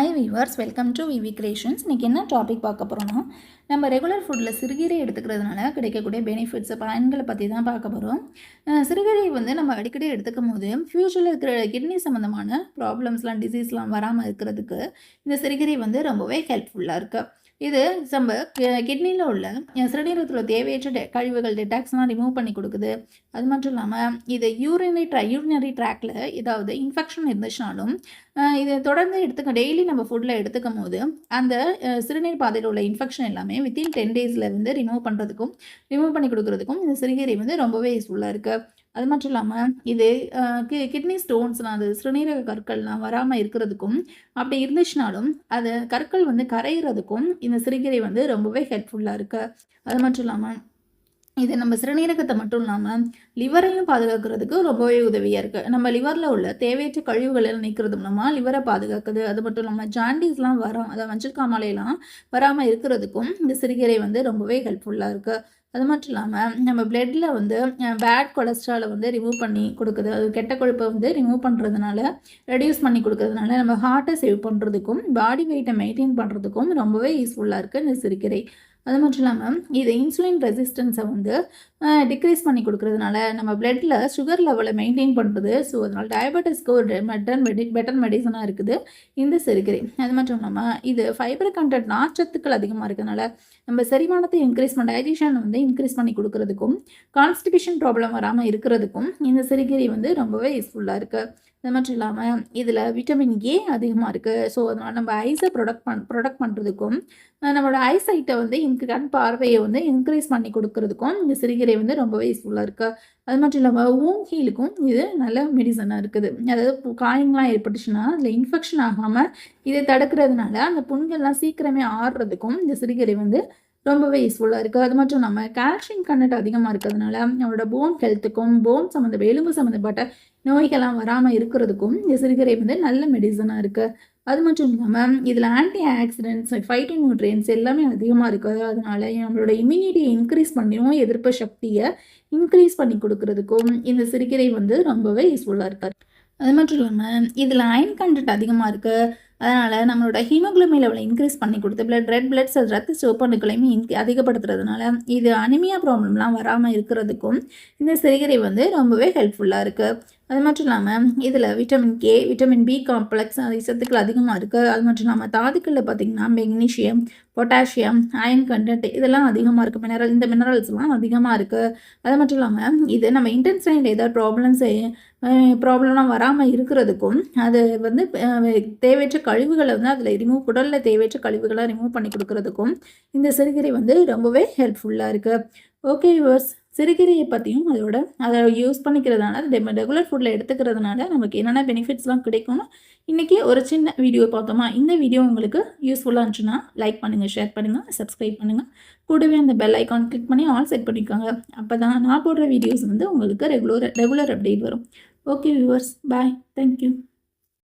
Hi viewers welcome to VV creations இன்றைக்கி என்ன topic பார்க்க போகிறோம்னா நம்ம ரெகுலர் ஃபுட்டில் சிறுகீரை எடுத்துக்கிறதுனால கிடைக்கக்கூடிய பெனிஃபிட்ஸ் பயன்களை பற்றி தான் பார்க்க போகிறோம் சிறுகீரை வந்து நம்ம அடிக்கடி எடுத்துக்கும் போது ஃப்யூச்சரில் இருக்கிற கிட்னி சம்மந்தமான ப்ராப்ளம்ஸ்லாம் டிசீஸ்லாம் வராமல் இருக்கிறதுக்கு இந்த சிறுகீரை வந்து ரொம்பவே ஹெல்ப்ஃபுல்லாக இருக்குது இது நம்ம கிட்னியில் உள்ள சிறுநீரகத்தில் தேவையற்ற டெ கழிவுகள் டெட்டாக்ஸ்லாம் ரிமூவ் பண்ணி கொடுக்குது. அது மட்டும் இல்லாமல் இது யூரினரி ட்ரா யூரினரி ட்ராக்ல ஏதாவது இன்ஃபெக்ஷன் இருந்துச்சுனாலும் இது தொடர்ந்து எடுத்துக்க டெய்லி நம்ம ஃபுட்டில் எடுத்துக்கும் போது அந்த சிறுநீர் பாதையில் உள்ள இன்ஃபெக்ஷன் எல்லாமே வித்தின் டென் டேஸில் இருந்து ரிமூவ் பண்ணுறதுக்கும் ரிமூவ் பண்ணி கொடுக்குறதுக்கும் இந்த சிறுநீரை வந்து ரொம்பவே யூஸ்ஃபுல்லாக இருக்குது அது மட்டும் இல்லாமல் இது கி கிட்னி ஸ்டோன்ஸ்லாம் அது சிறுநீரக கற்கள்லாம் வராமல் இருக்கிறதுக்கும் அப்படி இருந்துச்சுனாலும் அது கற்கள் வந்து கரையிறதுக்கும் இந்த சிறுகீரை வந்து ரொம்பவே ஹெல்ப்ஃபுல்லாக இருக்குது அது மட்டும் இல்லாமல் இது நம்ம சிறுநீரகத்தை மட்டும் இல்லாமல் லிவரையும் பாதுகாக்கிறதுக்கு ரொம்பவே உதவியாக இருக்குது நம்ம லிவரில் உள்ள தேவையற்ற கழிவுகளை நிற்கிறது மூலமாக லிவரை பாதுகாக்குது. அது மட்டும் இல்லாமல் ஜாண்டிஸ்லாம் வரும் அதை மஞ்சள் வராமல் இருக்கிறதுக்கும் இந்த சிறுகீரை வந்து ரொம்பவே ஹெல்ப்ஃபுல்லாக இருக்குது அது மட்டும் இல்லாமல் நம்ம பிளட்டில் வந்து பேட் கொலஸ்ட்ராலை வந்து ரிமூவ் பண்ணி கொடுக்குது. அது கெட்ட கொழுப்பை வந்து ரிமூவ் பண்ணுறதுனால ரெடியூஸ் பண்ணி கொடுக்கறதுனால நம்ம ஹார்ட்டை சேவ் பண்ணுறதுக்கும் பாடி வெயிட்டை மெயின்டைன் பண்ணுறதுக்கும் ரொம்பவே யூஸ்ஃபுல்லாக இருக்குது இந்த சிறுகீரை. அது மட்டும் இல்லாமல் இது இன்சுலின் ரெசிஸ்டன்ஸை வந்து டிக்ரீஸ் பண்ணி கொடுக்கறதுனால நம்ம பிளட்டில் சுகர் லெவலை மெயின்டைன் பண்ணுறது ஸோ அதனால் டயபெட்டிஸ்க்கு ஒரு மெட்டன் மெடி பெட்டர் மெடிசனாக இருக்குது. இந்த சிறுகீரை. அது மட்டும் இல்லாமல் இது ஃபைபர் கண்டென்ட் நாச்சத்துக்கள் அதிகமாக இருக்கிறதுனால நம்ம செரிமானத்தை இன்க்ரீஸ் பண்ண டைஜஷன் வந்து இன்க்ரீஸ் பண்ணி கொடுக்குறதுக்கும் கான்ஸ்டிபியூஷன் ப்ராப்ளம் வராமல் இருக்கிறதுக்கும் இந்த சிறுகீரை வந்து ரொம்பவே யூஸ்ஃபுல்லாக இருக்குது அது மட்டும் இல்லாமல் இதில் விட்டமின் ஏ அதிகமாக இருக்குது ஸோ அதனால் நம்ம ஐஸை ப்ரொடக்ட் பண் ப்ரொடக்ட் பண்ணுறதுக்கும் நம்மளோட ஐசைட்டை வந்து இங்கு கண் பார்வையை வந்து இன்க்ரீஸ் பண்ணி கொடுக்கறதுக்கும் இந்த சிறுகீரை வந்து ரொம்பவே யூஸ்ஃபுல்லாக இருக்குது அது மட்டும் இல்லாமல் ஊம் இது நல்ல மெடிசனாக இருக்குது. அதாவது காயங்கள்லாம் ஏற்பட்டுச்சுன்னா அதில் இன்ஃபெக்ஷன் ஆகாமல் இதை தடுக்கிறதுனால அந்த புண்கள்லாம் சீக்கிரமே ஆடுறதுக்கும் இந்த சிறுகீரை வந்து ரொம்பவே யூஸ்ஃபுல்லாக இருக்குது அது மட்டும் இல்லாமல் கால்சியம் கண்டென்ட் அதிகமாக இருக்கிறதுனால நம்மளோட போன் ஹெல்த்துக்கும் போன் சம்மந்த எலும்பு சம்மந்தப்பட்ட நோய்கள்லாம் வராமல் இருக்கிறதுக்கும் இந்த சிறுகரை வந்து நல்ல மெடிசனாக இருக்குது அது மட்டும் இல்லாமல் இதில் ஆன்டி ஆக்சிடென்ட்ஸ் ஃபைட்டிங் நியூட்ரியன்ஸ் எல்லாமே அதிகமாக இருக்குது அதனால நம்மளோட இம்யூனிட்டியை இன்க்ரீஸ் பண்ணி நோய் எதிர்ப்பு சக்தியை இன்க்ரீஸ் பண்ணி கொடுக்கறதுக்கும் இந்த சிறுகீரை வந்து ரொம்பவே யூஸ்ஃபுல்லாக இருக்காது அது மட்டும் இல்லாமல் இதில் அயன் கண்டென்ட் அதிகமாக இருக்குது அதனால் நம்மளோட ஹீமோக்ளோபின் லெவலை இன்க்ரீஸ் பண்ணி கொடுத்து பிளட் ரெட் பிளட் செல் ரத்த சிவப்பணுக்களையுமே இன்க் அதிகப்படுத்துறதுனால இது அனிமியா ப்ராப்ளம்லாம் வராமல் இருக்கிறதுக்கும் இந்த சிறுகீரை வந்து ரொம்பவே ஹெல்ப்ஃபுல்லாக இருக்குது அது மட்டும் இல்லாமல் இதில் vitamin K vitamin B complex அது சத்துக்கள் அதிகமாக இருக்குது அது மட்டும் இல்லாமல் தாதுக்களில் பார்த்திங்கன்னா மெக்னீஷியம் பொட்டாசியம் அயன் கண்டென்ட் இதெல்லாம் அதிகமாக இருக்குது மினரல் இந்த மினரல்ஸ்லாம் அதிகமாக இருக்குது அது மட்டும் இல்லாமல் இது நம்ம இன்டென்ஸ்டைனில் ஏதாவது ப்ராப்ளம்ஸ் ப்ராப்ளம்லாம் வராமல் இருக்கிறதுக்கும் அது வந்து தேவையற்ற கழிவுகளை வந்து அதில் ரிமூவ் உடலில் தேவையற்ற கழிவுகளை ரிமூவ் பண்ணி கொடுக்கறதுக்கும் இந்த சிறுகீரை வந்து ரொம்பவே ஹெல்ப்ஃபுல்லாக இருக்குது ஓகே யூவர்ஸ் சிறுகீரையை பற்றியும் அதோட அதை யூஸ் பண்ணிக்கிறதுனால டெம ரெகுலர் ஃபுட்டில் எடுத்துக்கிறதுனால நமக்கு என்னென்ன பெனிஃபிட்ஸ்லாம் கிடைக்கும்னு இன்றைக்கி ஒரு சின்ன வீடியோ பார்த்தோமா? இந்த வீடியோ உங்களுக்கு யூஸ்ஃபுல்லாக இருந்துச்சுன்னா லைக் பண்ணுங்கள் ஷேர் பண்ணுங்கள் சப்ஸ்கிரைப் பண்ணுங்கள் கூடவே அந்த பெல் ஐக்கான் கிளிக் பண்ணி ஆல் செட் பண்ணிக்கோங்க. அப்போ தான் நான் போடுற வீடியோஸ் வந்து உங்களுக்கு ரெகுலர் ரெகுலர் அப்டேட் வரும். Okay viewers bye thank you